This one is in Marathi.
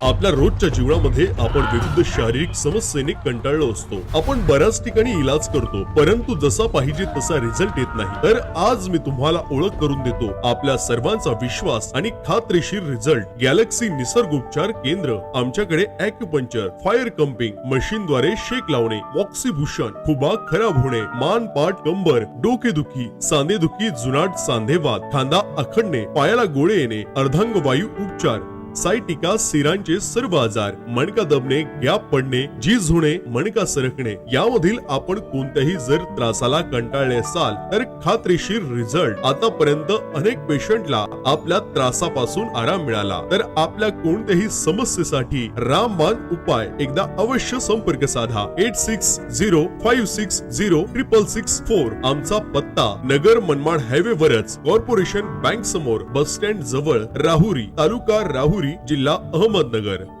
आपल्या रोजच्या जीवनामध्ये आपण विविध शारीरिक समस्येने कंटाळलो असतो. आपण बऱ्याच ठिकाणी इलाज करतो परंतु जसा पाहिजे तसा रिझल्ट येत नाही. तर आज मी तुम्हाला ओळख करून देतो आपल्या सर्वांचा विश्वास आणि खात्रीशीर रिझल्ट गॅलेक्सी निसर्गोपचार केंद्र आमच्याकडे अॅक्युपंक्चर फायर कंपिंग मशीनद्वारे शेक लावणे ऑक्सिभूषण खुबा खराब होणे मान पाठ कंबर डोकेदुखी सांधेदुखी जुनाट सांधेवाद खांदा आखडणे पायाला गोळे येणे अर्धांग वायू उपचार. सायटिका सिरांचे सर्व आजार मणका दबणे गॅप पडणे झीज होणे मणका सरकणे यामधील आपण कोणत्याही जर त्रासाला कंटाळले असाल तर खात्रीशीर रिझल्ट आतापर्यंत अनेक पेशंटला आपल्या त्रासापासून आराम मिळाला. तर आपल्या कोणत्याही समस्येसाठी रामबाण उपाय एकदा अवश्य संपर्क साधा. Eight six zero five six zero triple six four आमचा पत्ता नगर मनमाड हायवे वरच कॉर्पोरेशन बँक समोर बस स्टँड जवळ राहुरी तालुका राहुरी जिल्हा अहमदनगर.